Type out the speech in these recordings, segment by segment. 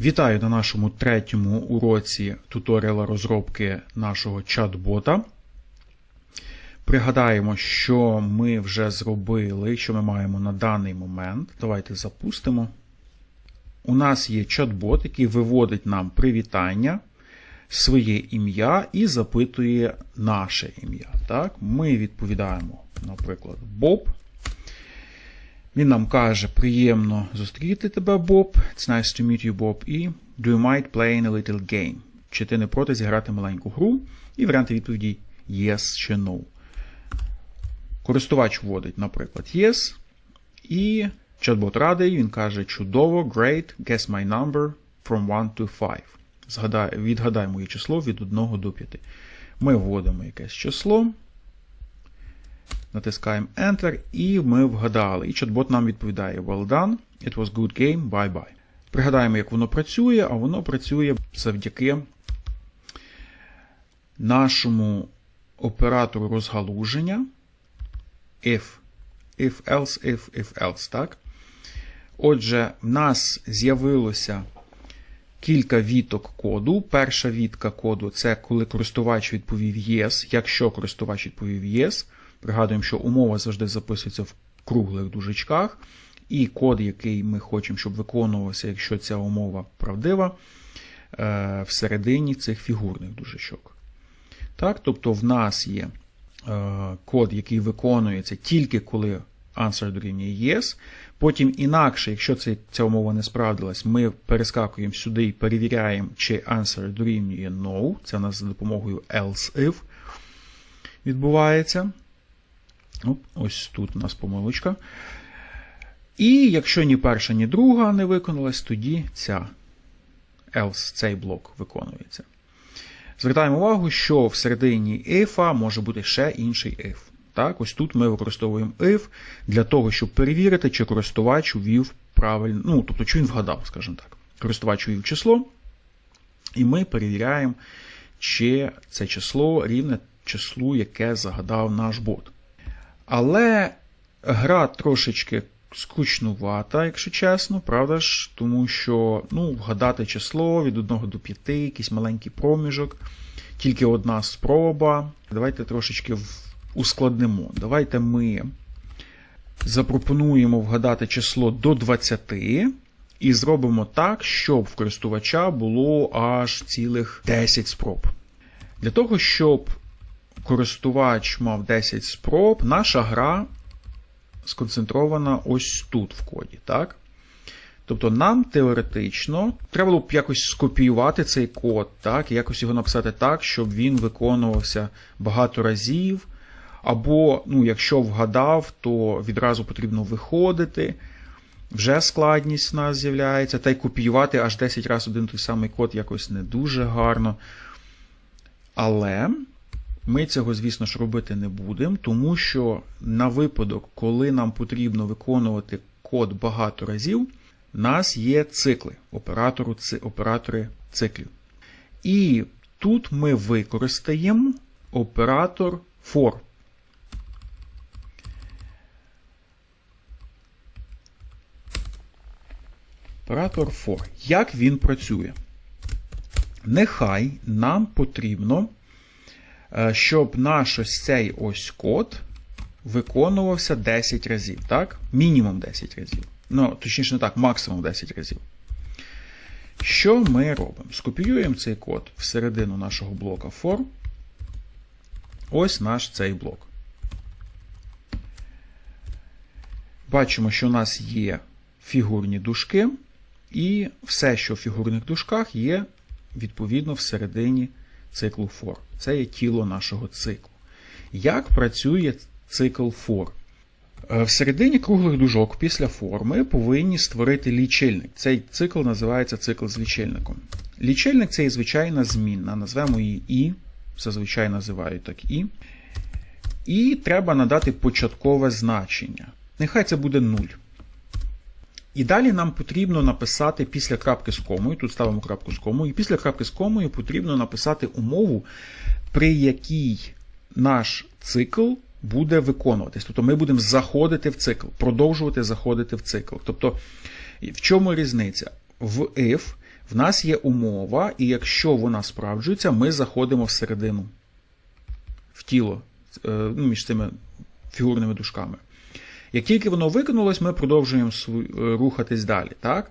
Вітаю на нашому третьому уроці туторіала розробки нашого чат-бота. Пригадаємо, що ми вже зробили, що ми маємо на даний момент. Давайте запустимо. У нас є чат-бот, який виводить нам привітання, своє ім'я і запитує наше ім'я. Так? Ми відповідаємо, наприклад, Боб. Він нам каже, приємно зустріти тебе, Боб. It's nice to meet you, Bob. І do you mind playing a little game? Чи ти не проти зіграти маленьку гру? І варіанти відповіді yes чи no. Користувач вводить, наприклад, yes. І чат-бот радий, він каже, чудово, great, guess my number from 1 to 5. Згадай, відгадай моє число від 1 до 5. Ми вводимо якесь число. Натискаємо Enter, і ми вгадали. І чат-бот нам відповідає: Well done, it was good game, bye-bye. Пригадаємо, як воно працює, а воно працює завдяки нашому оператору розгалуження if. If else, if, if else, так? Отже, в нас з'явилося кілька віток коду. Перша вітка коду це коли користувач відповів Yes. Якщо користувач відповів Yes, пригадуємо, що умова завжди записується в круглих дужечках, і код, який ми хочемо, щоб виконувався, якщо ця умова правдива, е, всередині цих фігурних дужечок. Так, Тобто в нас є е, код, який виконується тільки коли answer дорівнює yes. Потім інакше, якщо це, ця умова не справдилась, ми перескакуємо сюди і перевіряємо, чи answer дорівнює no. Це у нас за допомогою else if відбувається. Оп, ось тут у нас помилочка. І якщо ні перша, ні друга не виконалась, тоді ця else, цей блок виконується. Звертаємо увагу, що всередині if може бути ще інший if. Так, Ось тут ми використовуємо if для того, щоб перевірити, чи користувач увів правильно, ну, тобто, чи він вгадав, скажімо так. Користувач увів число, і ми перевіряємо, чи це число рівне числу, яке загадав наш бот. Але гра трошечки скучнувата, якщо чесно, правда ж? Тому що ну, вгадати число від 1 до 5, якийсь маленький проміжок, тільки одна спроба. Давайте трошечки ускладнимо. Давайте ми запропонуємо вгадати число до 20 і зробимо так, щоб в користувача було аж цілих 10 спроб. Для того, щоб користувач мав 10 спроб, наша гра сконцентрована ось тут в коді. так? Тобто нам теоретично треба було б якось скопіювати цей код, так, і якось його написати так, щоб він виконувався багато разів. Або, ну, якщо вгадав, то відразу потрібно виходити. Вже складність в нас з'являється, та й копіювати аж 10 разів один той самий код якось не дуже гарно. Але ми цього, звісно ж, робити не будемо, тому що на випадок, коли нам потрібно виконувати код багато разів, в нас є цикли, оператору, оператори циклів. І тут ми використаємо оператор for. Оператор for. Як він працює? Нехай нам потрібно, щоб наш ось цей ось код виконувався 10 разів. так? Мінімум 10 разів. Ну, точніше, не так, максимум 10 разів. Що ми робимо? Скопіюємо цей код всередину нашого блока for. Ось наш цей блок. Бачимо, що у нас є фігурні дужки, і все, що в фігурних дужках, є відповідно всередині циклу for. Це є тіло нашого циклу. Як працює цикл for? Всередині круглих дужок після for ми повинні створити лічильник. Цей цикл називається цикл з лічильником. Лічильник це є звичайна змінна, назвемо її І, зазвичай називають так І. І треба надати початкове значення. Нехай це буде 0. І далі нам потрібно написати після крапки з комою, тут ставимо крапку з комою, і після крапки з комою потрібно написати умову, при якій наш цикл буде виконуватись. Тобто ми будемо заходити в цикл, продовжувати заходити в цикл. Тобто, в чому різниця? В if В нас є умова, і якщо вона справджується, ми заходимо всередину, в тіло е, ну, між цими фігурними дужками. Як тільки воно виконалось, ми продовжуємо е, рухатись далі. Так?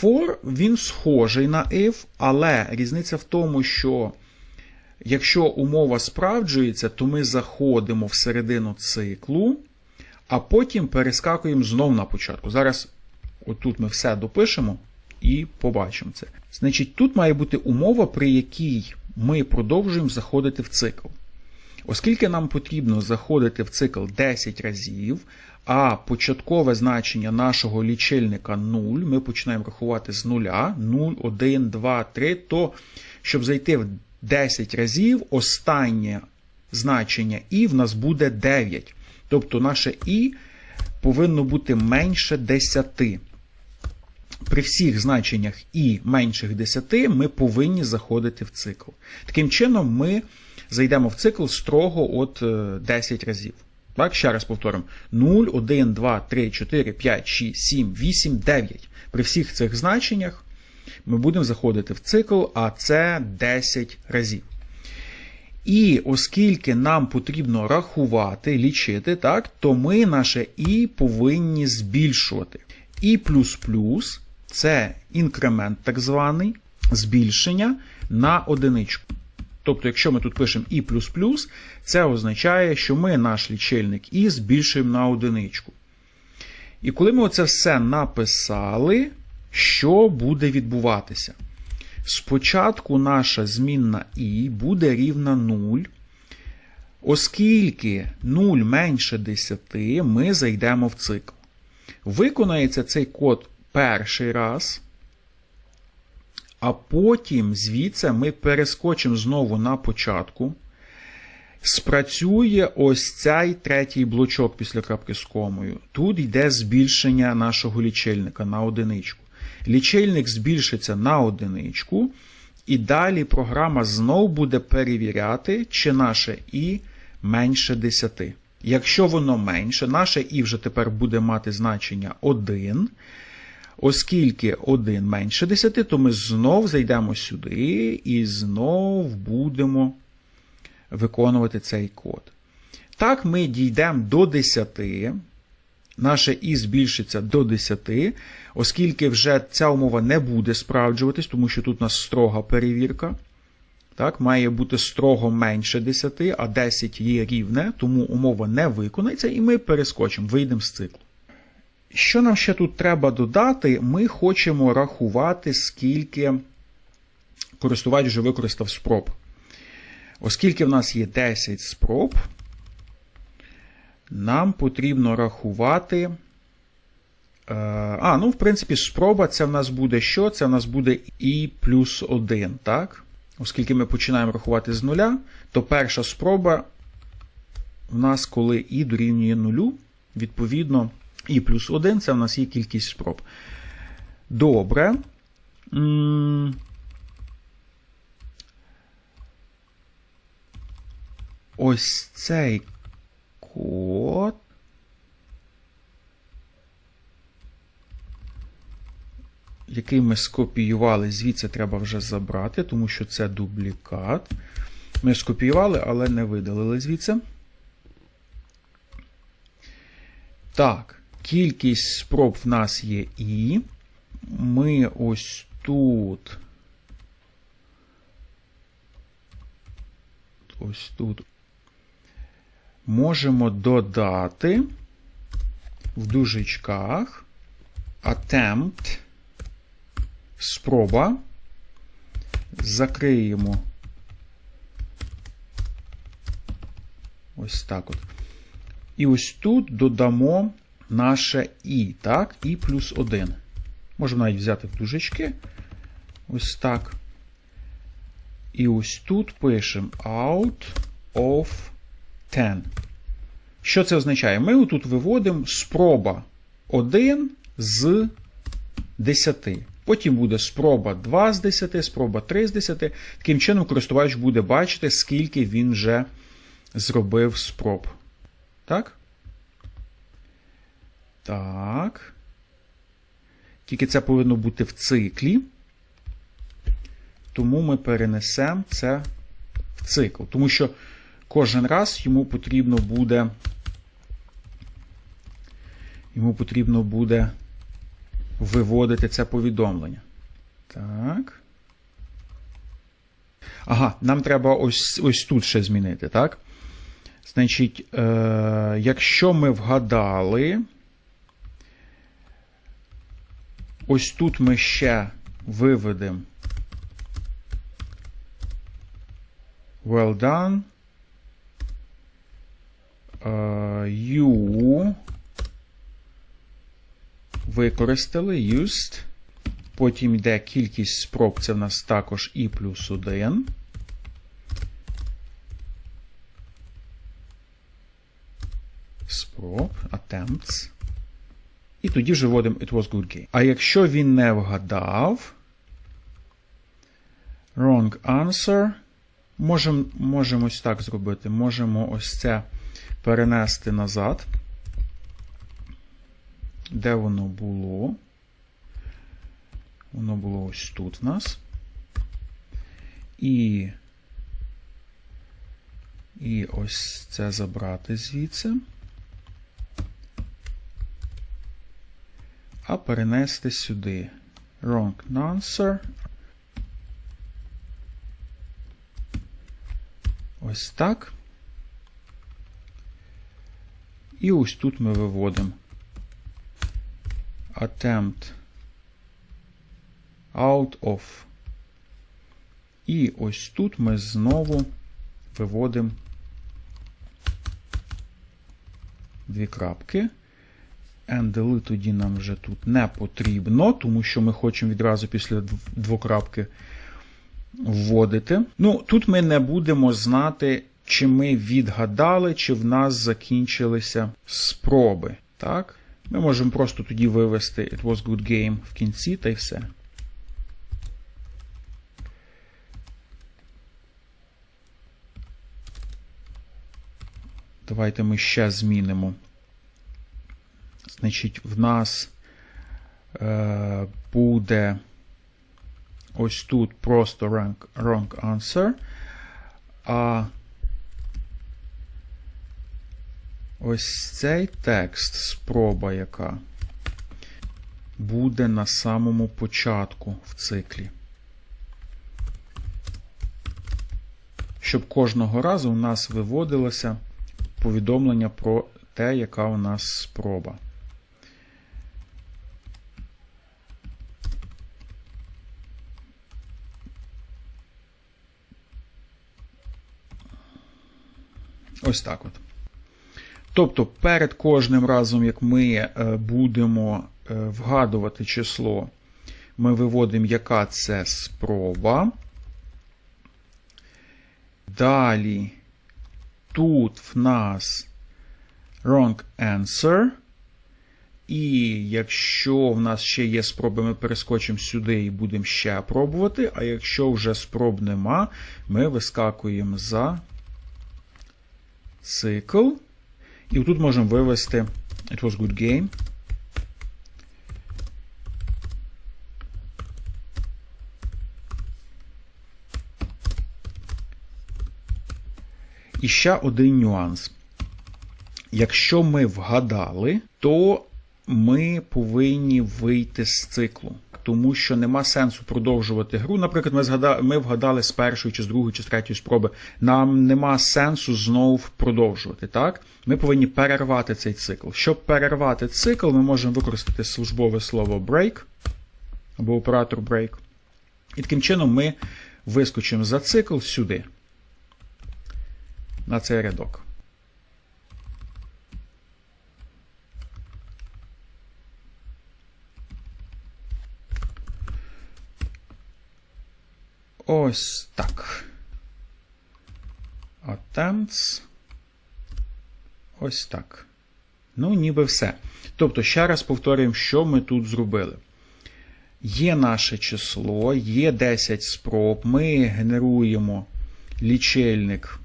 For він схожий на if, але різниця в тому, що якщо умова справджується, то ми заходимо всередину циклу, а потім перескакуємо знов на початку. Зараз отут ми все допишемо і побачимо це. Значить, тут має бути умова, при якій ми продовжуємо заходити в цикл. Оскільки нам потрібно заходити в цикл 10 разів, а початкове значення нашого лічильника 0, ми починаємо рахувати з нуля, 0, 1, 2, 3, то щоб зайти в 10 разів, останнє значення і в нас буде 9. Тобто наше і повинно бути менше 10. При всіх значеннях і менших 10 ми повинні заходити в цикл. Таким чином, ми зайдемо в цикл строго от е, 10 разів. Так, ще раз повторимо: 0, 1, 2, 3, 4, 5, 6, 7, 8, 9. При всіх цих значеннях ми будемо заходити в цикл, а це 10 разів. І оскільки нам потрібно рахувати, лічити, так, то ми наше і повинні збільшувати. І плюс це інкремент, так званий, збільшення на одиничку. Тобто, якщо ми тут пишемо і це означає, що ми наш лічильник і збільшуємо на одиничку. І коли ми оце все написали, що буде відбуватися? Спочатку наша змінна і буде рівна 0. Оскільки 0 менше 10, ми зайдемо в цикл. Виконається цей код перший раз, а потім звідси ми перескочимо знову на початку. Спрацює ось цей третій блочок після крапки з комою. Тут йде збільшення нашого лічильника на одиничку. Лічильник збільшиться на одиничку, і далі програма знов буде перевіряти, чи наше і менше 10. Якщо воно менше, наше і вже тепер буде мати значення 1. Оскільки 1 менше 10, то ми знов зайдемо сюди і знов будемо виконувати цей код. Так, ми дійдемо до 10. Наше і збільшиться до 10, оскільки вже ця умова не буде справджуватись, тому що тут у нас строга перевірка. Так, Має бути строго менше 10, а 10 є рівне, тому умова не виконається, і ми перескочимо, вийдемо з циклу. Що нам ще тут треба додати? Ми хочемо рахувати, скільки користувач вже використав спроб. Оскільки в нас є 10 спроб, нам потрібно рахувати. е, А, ну, в принципі, спроба це в нас буде що? Це в нас буде і плюс 1, так? Оскільки ми починаємо рахувати з нуля, то перша спроба в нас, коли і дорівнює нулю, відповідно, і плюс 1 це в нас є кількість спроб. Добре. Ось цей код. Який ми скопіювали, звідси треба вже забрати, тому що це дублікат. Ми скопіювали, але не видалили звідси. Так, кількість спроб в нас є і. Ми ось тут. Ось тут можемо додати в дужечках attempt спроба. Закриємо. Ось так от. І ось тут додамо наше і, так, і плюс 1. Можемо навіть взяти в дужечки. Ось так. І ось тут пишемо out of 10. Що це означає? Ми тут виводимо спроба 1 з 10. Потім буде спроба 2 з 10, спроба 3 з 10. Таким чином, користувач буде бачити, скільки він вже зробив спроб. Так? Так. Тільки це повинно бути в циклі. тому ми перенесемо це в цикл. Тому що кожен раз йому потрібно буде. Йому потрібно буде виводити це повідомлення. Так. Ага, нам треба ось ось тут ще змінити, так? Значить, е, якщо ми вгадали, ось тут ми ще виведемо well done. Е, you використали used. Потім йде кількість спроб, це в нас також і плюс 1. Спроб, attempts. І тоді вже вводимо it was good game. А якщо він не вгадав, wrong answer, можемо можем ось так зробити. Можемо ось це перенести назад. Де воно було? Воно було ось тут в нас. І і ось це забрати звідси. А перенести сюди. Wrong answer. Ось так. І ось тут ми виводимо attempt out of. І ось тут ми знову виводимо дві крапки. NDL тоді нам вже тут не потрібно, тому що ми хочемо відразу після двокрапки вводити. Ну, тут ми не будемо знати, чи ми відгадали, чи в нас закінчилися спроби. Так? Ми можемо просто тоді вивести It was good game в кінці та й все. Давайте ми ще змінимо. Значить, в нас е, буде ось тут просто wrong, wrong answer. А ось цей текст, спроба яка, буде на самому початку в циклі. Щоб кожного разу у нас виводилося повідомлення про те, яка у нас спроба. Ось так от. Тобто, перед кожним разом, як ми е, будемо е, вгадувати число, ми виводимо, яка це спроба. Далі тут в нас wrong answer. І якщо в нас ще є спроби, ми перескочимо сюди і будемо ще пробувати. А якщо вже спроб нема, ми вискакуємо за цикл. І тут можемо вивести It was good game. І ще один нюанс. Якщо ми вгадали, то ми повинні вийти з циклу. Тому що нема сенсу продовжувати гру. Наприклад, ми згадали, ми вгадали з першої, чи з другої, чи з третьої спроби. Нам нема сенсу знову продовжувати. Так? Ми повинні перервати цей цикл. Щоб перервати цикл, ми можемо використати службове слово break або оператор break. І таким чином ми вискочимо за цикл сюди. На цей рядок. Ось так. Attempts. Ось так. Ну, ніби все. Тобто, ще раз повторюємо, що ми тут зробили. Є наше число, є 10 спроб. Ми генеруємо лічильник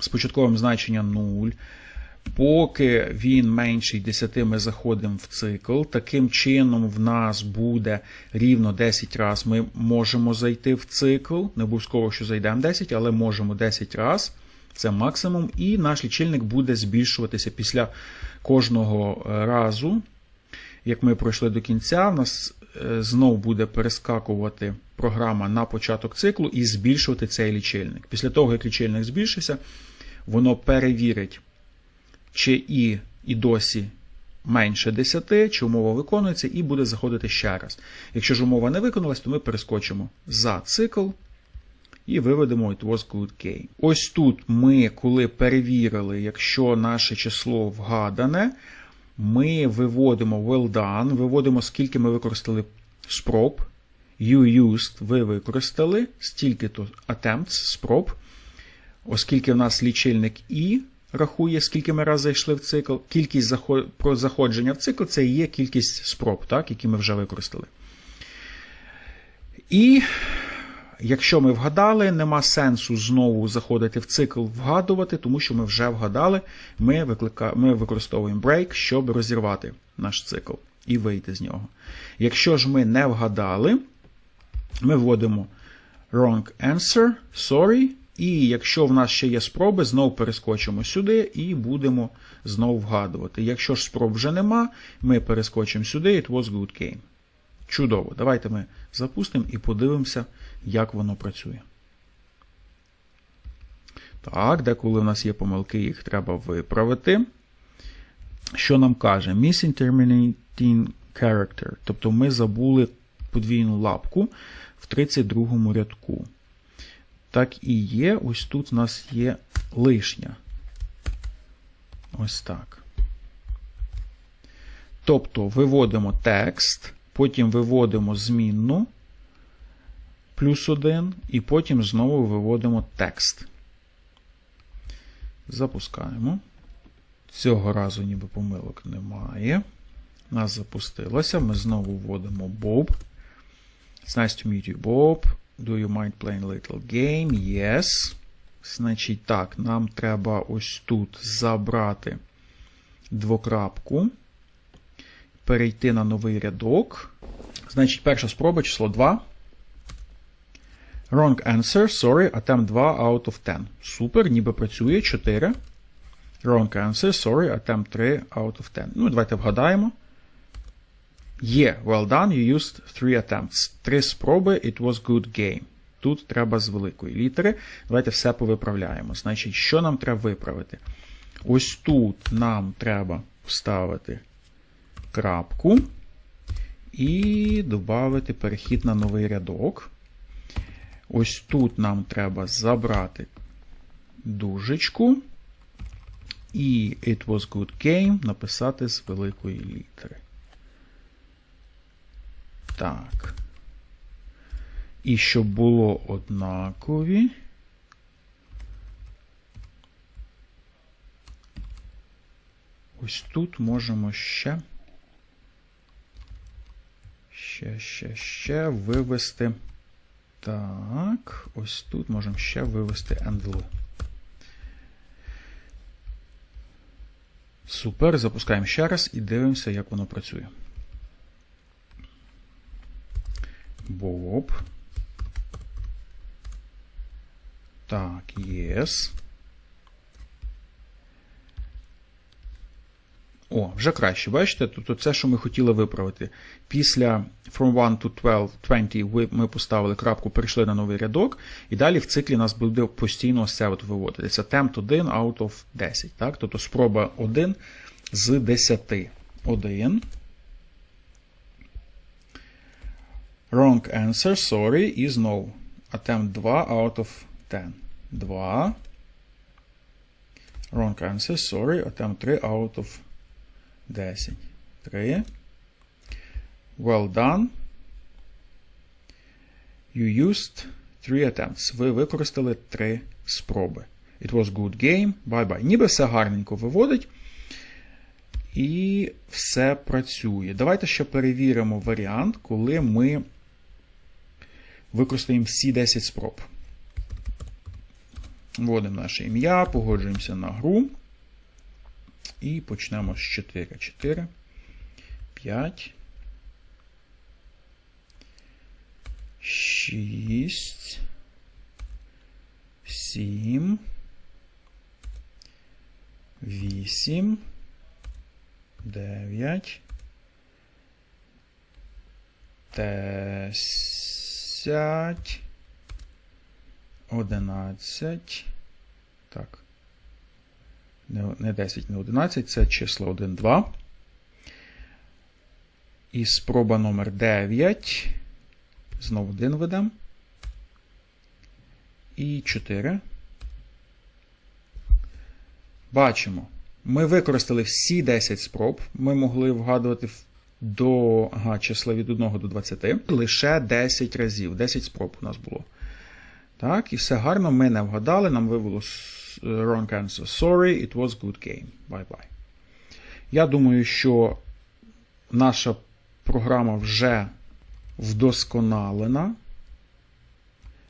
з початковим значенням 0. Поки він менший 10, ми заходимо в цикл. Таким чином, в нас буде рівно 10 разів ми можемо зайти в цикл. Не обов'язково, що зайдемо 10, але можемо 10 разів. Це максимум. І наш лічильник буде збільшуватися після кожного разу. Як ми пройшли до кінця, в нас знов буде перескакувати програма на початок циклу і збільшувати цей лічильник. Після того, як лічильник збільшився, воно перевірить, чи і, і досі менше 10, чи умова виконується, і буде заходити ще раз. Якщо ж умова не виконалась, то ми перескочимо за цикл і виведемо it was good game. Ось тут ми, коли перевірили, якщо наше число вгадане, ми виводимо well done, виводимо, скільки ми використали спроб. You used, ви використали, стільки-то attempts, спроб. Оскільки в нас лічильник І рахує, скільки ми раз зайшли в цикл, кількість про заходження в цикл це і є кількість спроб, так, які ми вже використали. І якщо ми вгадали, нема сенсу знову заходити в цикл вгадувати, тому що ми вже вгадали, ми, виклика... ми використовуємо break, щоб розірвати наш цикл і вийти з нього. Якщо ж ми не вгадали, ми вводимо wrong answer, sorry. І якщо в нас ще є спроби, знову перескочимо сюди і будемо знову вгадувати. Якщо ж спроб вже нема, ми перескочимо сюди, it was good game. Чудово. Давайте ми запустимо і подивимося, як воно працює. Так, деколи в нас є помилки, їх треба виправити. Що нам каже? Missing terminating character. Тобто ми забули подвійну лапку в 32 му рядку. Так і є. Ось тут у нас є лишня. Ось так. Тобто виводимо текст, потім виводимо змінну плюс 1, і потім знову виводимо текст. Запускаємо. Цього разу ніби помилок немає. Нас запустилося. Ми знову вводимо Bob. It's nice to meet you, Bob. Do you mind playing little game? Yes. Значить, так, нам треба ось тут забрати двокрапку, перейти на новий рядок. Значить, перша спроба число 2. Wrong answer. Sorry, attempt 2 out of 10. Супер, ніби працює 4. Wrong answer. Sorry, attempt 3 out of 10. Ну, давайте вгадаємо. Є, well done, you used three attempts. Три спроби, it was good game. Тут треба з великої літери. Давайте все повиправляємо. Значить, що нам треба виправити? Ось тут нам треба вставити крапку і додати перехід на новий рядок. Ось тут нам треба забрати дужечку. І it was good game написати з великої літери. Так. І щоб було однакові. Ось тут можемо ще. Ще, ще, ще вивести. Так, ось тут можемо ще вивести envelope. Супер. Запускаємо ще раз і дивимося, як воно працює. Bob. Так, yes. О, вже краще, бачите? Тут це, що ми хотіли виправити. Після from 1 to 12, 20 ми поставили крапку, перейшли на новий рядок, і далі в циклі нас буде постійно ось це виводитися. Temp 1 out of 10. Так? Тобто спроба 1 з 10. 1. Wrong answer, sorry, і знову. Attempt 2 out of 10. 2. Wrong answer, sorry. Attempt 3 out of 10. 3. Well done. You used 3 attempts. Ви використали 3 спроби. It was good game. Bye-bye. Ніби все гарненько виводить. І все працює. Давайте ще перевіримо варіант, коли ми використаємо всі 10 спроб. Вводимо наше ім'я, погоджуємося на гру. І почнемо з 4. 4, 5, 6, 7, 8, 9, 10, 11. Так. Не, не 10, не 11, це число 1, 2. І спроба номер 9. Знову 1 ведемо. І 4. Бачимо. Ми використали всі 10 спроб. Ми могли вгадувати до ага, числа від 1 до 20. Лише 10 разів. 10 спроб у нас було. Так, і все гарно. Ми не вгадали. Нам вивело wrong answer. Sorry, it was good game. Bye-bye. Я думаю, що наша програма вже вдосконалена.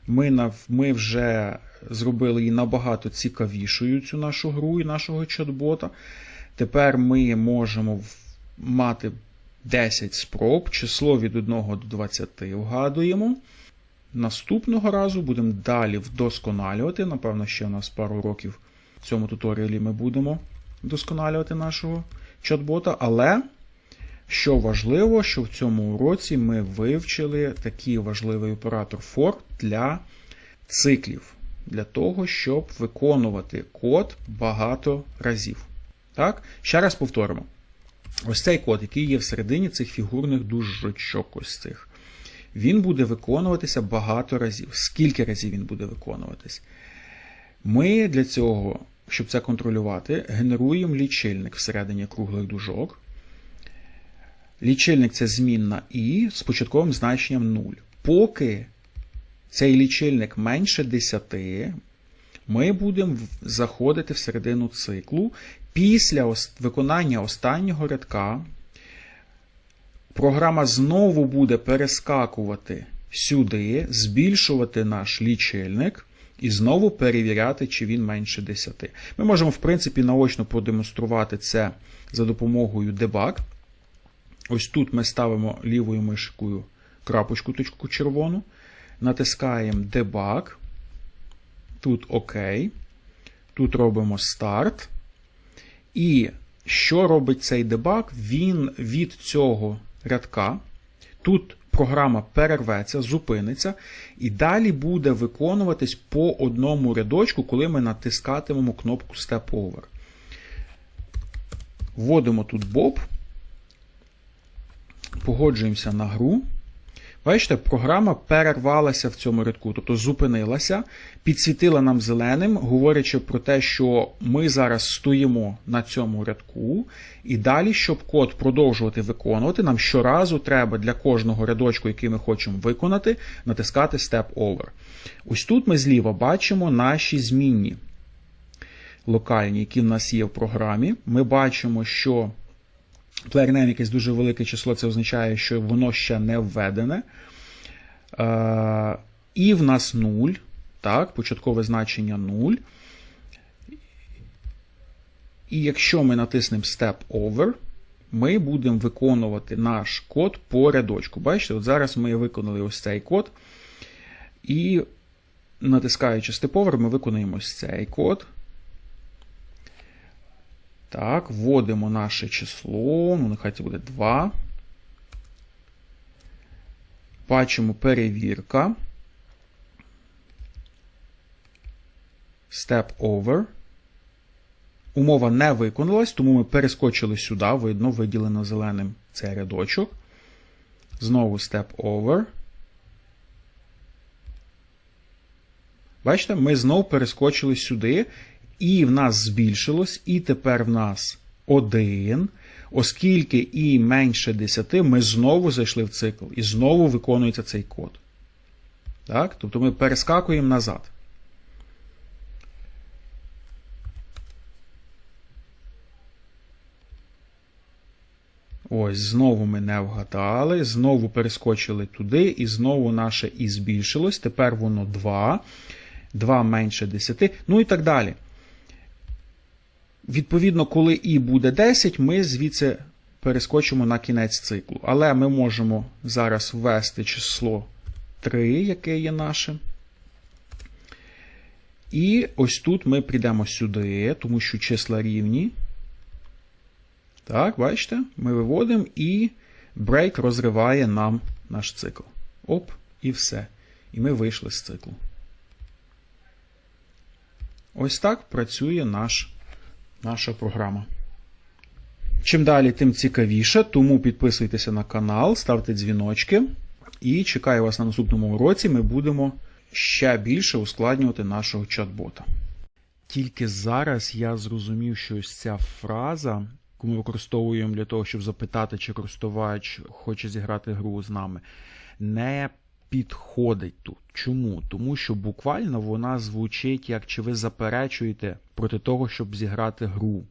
Ми, нав... Ми вже зробили її набагато цікавішою, цю нашу гру і нашого чат-бота. Тепер ми можемо мати 10 спроб, число від 1 до 20 вгадуємо. Наступного разу будемо далі вдосконалювати. Напевно, ще у нас пару років в цьому туторіалі ми будемо вдосконалювати нашого чат-бота. Але, що важливо, що в цьому уроці ми вивчили такий важливий оператор for для циклів, для того, щоб виконувати код багато разів. Так? Ще раз повторимо. Ось цей код, який є всередині цих фігурних дужочок ось цих він буде виконуватися багато разів. Скільки разів він буде виконуватись? Ми для цього, щоб це контролювати, генеруємо лічильник всередині круглих дужок. Лічильник це змінна і з початковим значенням 0. Поки цей лічильник менше 10, ми будемо заходити всередину циклу. Після виконання останнього рядка Програма знову буде перескакувати сюди, збільшувати наш лічильник і знову перевіряти, чи він менше 10. Ми можемо, в принципі, наочно продемонструвати це за допомогою дебаг. Ось тут ми ставимо лівою мишкою крапочку точку червону, натискаємо дебаг. Тут ОК. Тут робимо старт. І що робить цей дебаг? Він від цього рядка. Тут програма перерветься, зупиниться, і далі буде виконуватись по одному рядочку, коли ми натискатимемо кнопку Step Over. Вводимо тут Bob, погоджуємося на гру. Бачите, програма перервалася в цьому рядку, тобто зупинилася, підсвітила нам зеленим, говорячи про те, що ми зараз стоїмо на цьому рядку, і далі, щоб код продовжувати виконувати, нам щоразу треба для кожного рядочку, який ми хочемо виконати, натискати Step Over. Ось тут ми зліва бачимо наші змінні локальні, які в нас є в програмі. Ми бачимо, що PlayerName якесь дуже велике число, це означає, що воно ще не введене. Е, і в нас 0, так, початкове значення 0. І якщо ми натиснемо Step Over, ми будемо виконувати наш код по рядочку. Бачите, от зараз ми виконали ось цей код. І натискаючи Step Over, ми виконуємо ось цей код. Так, вводимо наше число, ну, нехай це буде 2. Бачимо перевірка. Step over. Умова не виконалась, тому ми перескочили сюди, видно, виділено зеленим цей рядочок. Знову step over. Бачите, ми знову перескочили сюди і в нас збільшилось, і тепер в нас 1. Оскільки і менше 10, ми знову зайшли в цикл і знову виконується цей код. Так? Тобто ми перескакуємо назад. Ось, знову ми не вгадали, знову перескочили туди, і знову наше і збільшилось. Тепер воно 2. 2 менше 10. Ну і так далі. Відповідно, коли і буде 10, ми звідси перескочимо на кінець циклу. Але ми можемо зараз ввести число 3, яке є наше. І ось тут ми прийдемо сюди, тому що числа рівні. Так, бачите, ми виводимо і брейк розриває нам наш цикл. Оп, і все. І ми вийшли з циклу. Ось так працює наш, наша програма. Чим далі, тим цікавіше, тому підписуйтеся на канал, ставте дзвіночки. І чекаю вас на наступному уроці. Ми будемо ще більше ускладнювати нашого чат-бота. Тільки зараз я зрозумів, що ось ця фраза, яку ми використовуємо для того, щоб запитати, чи користувач хоче зіграти гру з нами, не підходить тут. Чому? Тому що буквально вона звучить, як чи ви заперечуєте проти того, щоб зіграти гру.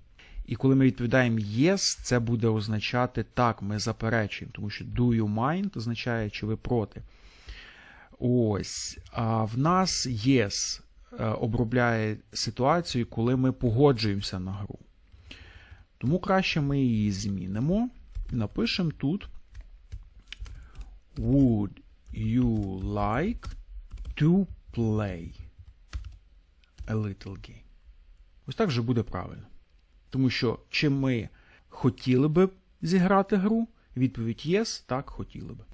І коли ми відповідаємо yes, це буде означати так, ми заперечуємо, тому що do you mind означає, чи ви проти. Ось. А в нас yes е, обробляє ситуацію, коли ми погоджуємося на гру. Тому краще ми її змінимо. Напишемо тут Would you like to play a little game? Ось так вже буде правильно. Тому що чи ми хотіли би зіграти гру? Відповідь yes, так хотіли би.